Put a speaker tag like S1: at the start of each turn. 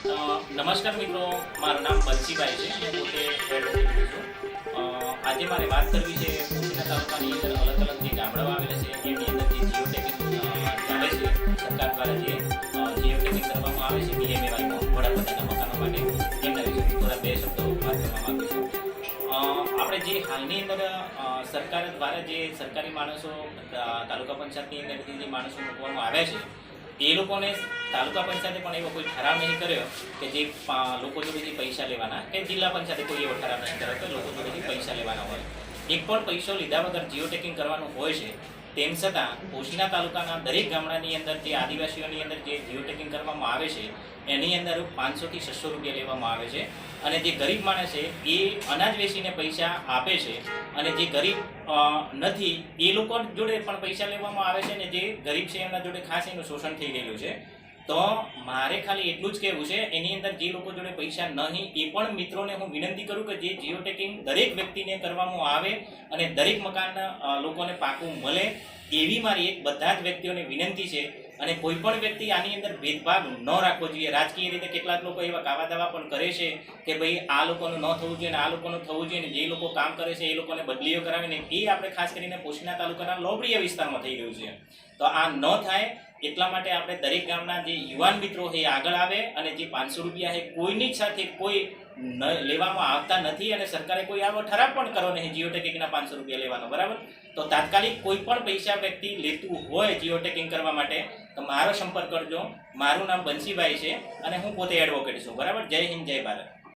S1: નમસ્કાર મિત્રો, મારું નામ બંસીભાઈ છે. હું પોતે એડવોકેટ છું. આજે મારે વાત કરવી છે પોશીના તાલુકાની અંદર અલગ અલગ જે ગામડાઓ આવેલા છે, એની અંદર જે જીઓ ચાલે છે સરકાર દ્વારા જે જીઓ કરવામાં આવે છે પીએમએવાયમાં વડાપ્રધાનના મકાનો માટે એમના વિશે થોડા બે શબ્દો વાત કરવા માંગુ છું. આપણે જે હાલની અંદર સરકાર દ્વારા જે સરકારી માણસો તાલુકા પંચાયતની અંદરથી જે માણસો મૂકવામાં આવ્યા છે એ લોકોને તાલુકા પંચાયતે પણ એવો કોઈ ઠરાવ નહીં કર્યો કે જે લોકો જોડેથી પૈસા લેવાના કે જિલ્લા પંચાયતે કોઈ એવો ઠરાવ નહીં કર્યો કે લોકો જોડેથી પૈસા લેવાના હોય. એક પણ પૈસો લીધા વગર જીઓ ટેકિંગ કરવાનું હોય છે તેમ છતાં ઓશીના તાલુકાના દરેક ગામડાની અંદર જે આદિવાસીઓની અંદર જે જીઓ ટેકિંગ કરવામાં આવે છે, એની અંદર પાંચસોથી છસો રૂપિયા લેવામાં આવે છે. અને જે ગરીબ માણસ છે, એ અનાજ વેચીને પૈસા આપે છે. અને જે ગરીબ નથી, એ લોકો જોડે પણ પૈસા લેવામાં આવે છે ને જે ગરીબ છે એમના જોડે ખાસ એનું શોષણ થઈ ગયેલું છે. તો મારે ખાલી એટલું જ કહેવું છે, એની અંદર જે લોકો જોડે પૈસા નહીં, એ પણ મિત્રોને હું વિનંતી કરું કે જે જીઓ ટેકિંગ દરેક વ્યક્તિને કરવામાં આવે અને દરેક મકાનના લોકોને પાકું મળે, એવી મારી એક બધા જ વ્યક્તિઓને વિનંતી છે. અને કોઈ પણ વ્યક્તિ આની અંદર ભેદભાવ ન રાખવો જોઈએ. રાજકીય રીતે કેટલાક લોકો એવા કાવા દાવા પણ કરે છે કે ભાઈ આ લોકોનું ન થવું જોઈએ ને આ લોકોનું થવું જોઈએ ને જે લોકો કામ કરે છે એ લોકોને બદલીઓ કરાવીને, એ આપણે ખાસ કરીને પોશીના તાલુકાના લોબડીયા વિસ્તારમાં થઈ રહ્યું છે. તો આ ન થાય એટલા માટે આપણે દરેક ગામના જે યુવાન મિત્રો છે આગળ આવે અને જે પાંચસો રૂપિયા છે કોઈની સાથે કોઈ લેવામાં આવતા નથી અને સરકારે કોઈ આવો ઠરાવ પણ કરો નહીં જીઓ ટેકિંગના પાંચસો રૂપિયા લેવાનો, બરાબર? તો તાત્કાલિક કોઈ પણ પૈસા વ્યક્તિ લેતું હોય જીઓ ટેકિંગ કરવા માટે, તો મારો સંપર્ક કરજો. મારું નામ બંસીભાઈ છે અને હું પોતે એડવોકેટ છું, બરાબર? જય હિન્દ, જય ભારત.